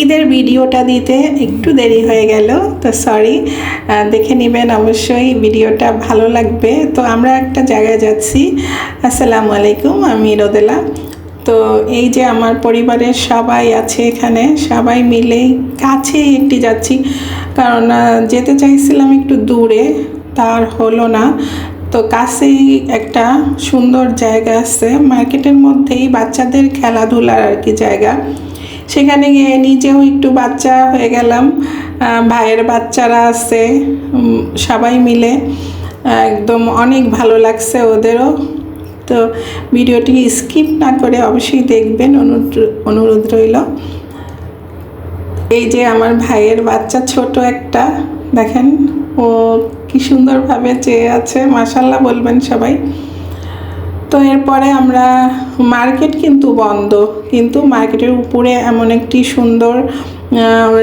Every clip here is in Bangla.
ঈদের ভিডিওটা দিতে একটু দেরি হয়ে গেল, তো সরি দেখে নেবেন অবশ্যই ভিডিওটা ভালো লাগবে। তো আমরা একটা জায়গায় যাচ্ছি। আসসালামু আলাইকুম, আমি রোদেলা। তো এই যে আমার পরিবারের সবাই আছে এখানে, সবাই মিলেই কাছেই একটি যাচ্ছি। কারণ যেতে চাইছিলাম একটু দূরে, তার হলো না। তো কাছেই একটা সুন্দর জায়গা আছে মার্কেটের মধ্যেই বাচ্চাদের খেলাধুলার আর কি জায়গা। সেখানে গিয়ে নিজেও একটু বাচ্চা হয়ে গেলাম। ভাইয়ের বাচ্চারা আছে সবাই মিলে। একদম অনেক ভালো লাগছে ওদেরও। তো ভিডিওটি স্কিপ না করে অবশ্যই দেখবেন অনুরোধ- রইল। এই যে আমার ভাইয়ের বাচ্চা ছোট একটা, দেখেন, ও কি সুন্দরভাবে চেয়ে আছে। মাসাল্লাহ বলবেন সবাই। তো এরপরে আমরা মার্কেট কিন্তু বন্ধ। কিন্তু মার্কেটের উপরে এমন একটি সুন্দর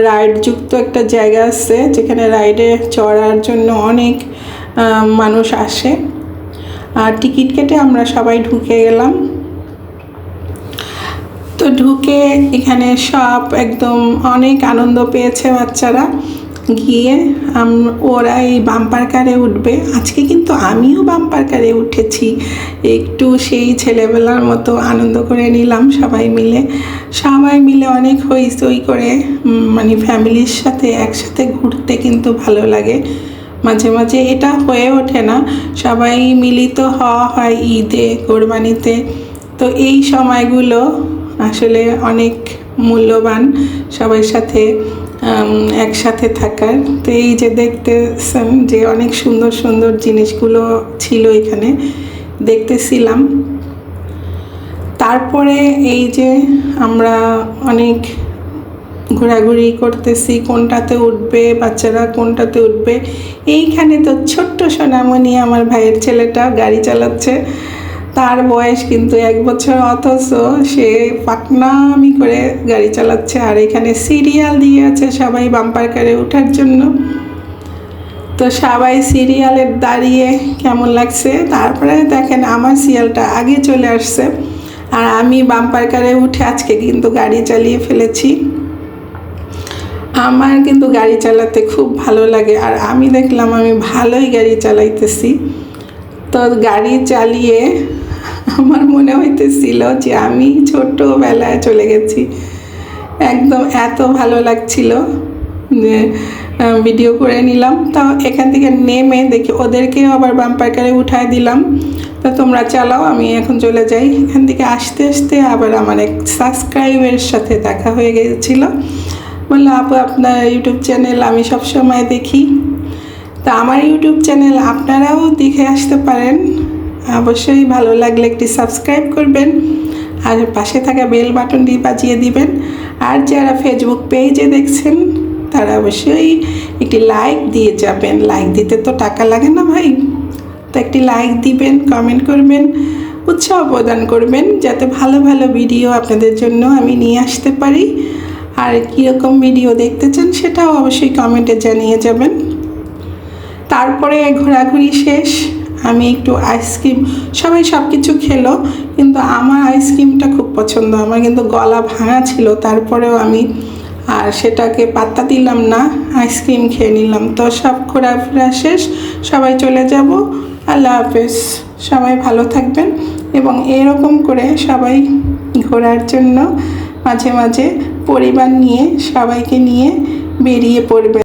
রাইডযুক্ত একটা জায়গা আছে, যেখানে রাইডে চড়ার জন্য অনেক মানুষ আসে। আর টিকিট কেটে আমরা সবাই ঢুকে গেলাম। তো ঢুকে এখানে সব একদম অনেক আনন্দ পেয়েছে বাচ্চারা। গিয়ে ওরা এই বাম্পার কারে উঠবে। আজকে কিন্তু আমিও বাম্পার কারে উঠেছি। একটু সেই ছেলেবেলার মতো আনন্দ করে নিলাম সবাই মিলে। সবাই মিলে অনেক হই সই করে মানে ফ্যামিলির সাথে একসাথে ঘুরতে কিন্তু ভালো লাগে। মাঝে মাঝে এটা হয়ে ওঠে না। সবাই মিলিত হওয়া হয় ঈদে, কোরবানিতে। তো এই সময়গুলো আসলে অনেক মূল্যবান সবার সাথে। একসাথে থাকার। তো এই যে দেখতেছেন যে অনেক সুন্দর সুন্দর জিনিসগুলো ছিল এখানে, দেখতেছিলাম। তারপরে এই যে আমরা অনেক ঘোরাঘুরি করতেছি, কোনটাতে উঠবে, বাচ্চারা কোনটাতে উঠবে। এইখানে তো ছোট্ট সোনামণি, আমার ভাইয়ের ছেলেটা গাড়ি চালাচ্ছে। তার বয়স কিন্তু এক বছর অথচ সে পাকনামি করে গাড়ি চালাচ্ছে আর এখানে সিরিয়াল দিয়ে আছে সবাই বাম্পার কারে ওঠার জন্য। তো সবাই সিরিয়ালের দাঁড়িয়ে কেমন লাগছে? তারপরে দেখেন আমার সিরিয়ালটা আগে চলে আসছে আর আমি বাম্পার কারে উঠে আজকে কিন্তু গাড়ি চালিয়ে ফেলেছি। আমার কিন্তু গাড়ি চালাতে খুব ভালো লাগে আর আমি দেখলাম আমি ভালোই গাড়ি চালাইতেছি। তো গাড়ি চালিয়ে আমার মনে হইতেছিল যে আমি ছোটোবেলায় চলে গেছি। একদম এত ভালো লাগছিল যে ভিডিও করে নিলাম। তো এখান থেকে নেমে দেখি ওদেরকেও আবার বাম্পার কারে উঠায় দিলাম। তো তোমরা চালাও, আমি এখন চলে যাই। এখান থেকে আসতে আসতে আবার আমার এক সাবস্ক্রাইবের সাথে দেখা হয়ে গিয়েছিল বলল, আপু, আপনার ইউটিউব চ্যানেল আমি সব সময় দেখি। তা আমার ইউটিউব চ্যানেল আপনারাও দেখে আসতে পারেন। অবশ্যই ভালো লাগলে একটি সাবস্ক্রাইব করবেন, আর পাশে থাকা বেল বাটনটি বাজিয়ে দিবেন। আর যারা ফেসবুক পেজে দেখছেন, তারা অবশ্যই একটি লাইক দিয়ে যাবেন। লাইক দিতে তো টাকা লাগে না ভাই। তো একটি লাইক দিবেন কমেন্ট করবেন, উৎসাহ প্রদান করবেন, যাতে ভালো ভালো ভিডিও আপনাদের জন্য আমি নিয়ে আসতে পারি। আর কীরকম ভিডিও দেখতে চান সেটাও অবশ্যই কমেন্টে জানিয়ে যাবেন। তারপরে ঘোরাঘুরি শেষ। আমি একটু আইসক্রিম সবাই সব কিছু খেলো, কিন্তু আমার আইসক্রিমটা খুব পছন্দ। আমার কিন্তু গলা ভাঙা ছিল, তারপরেও আমি আর সেটাকে পাত্তা দিলাম না আইসক্রিম খেয়ে নিলাম। তো সব ঘোরাফেরা শেষ, সবাই চলে যাব। আল্লাহ হাফেজ। সবাই ভালো থাকবেন এবং এরকম করে সবাই ঘোরার জন্য মাঝে মাঝে পরিবার নিয়ে সবাইকে নিয়ে বেরিয়ে পড়বে